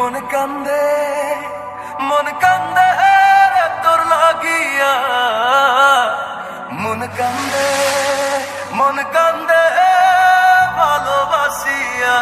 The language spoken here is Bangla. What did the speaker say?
মন কান্দে মন কান্দে তোর লাগিয়া। মন কান্দে মন কান্দে ভালোবাসিয়া।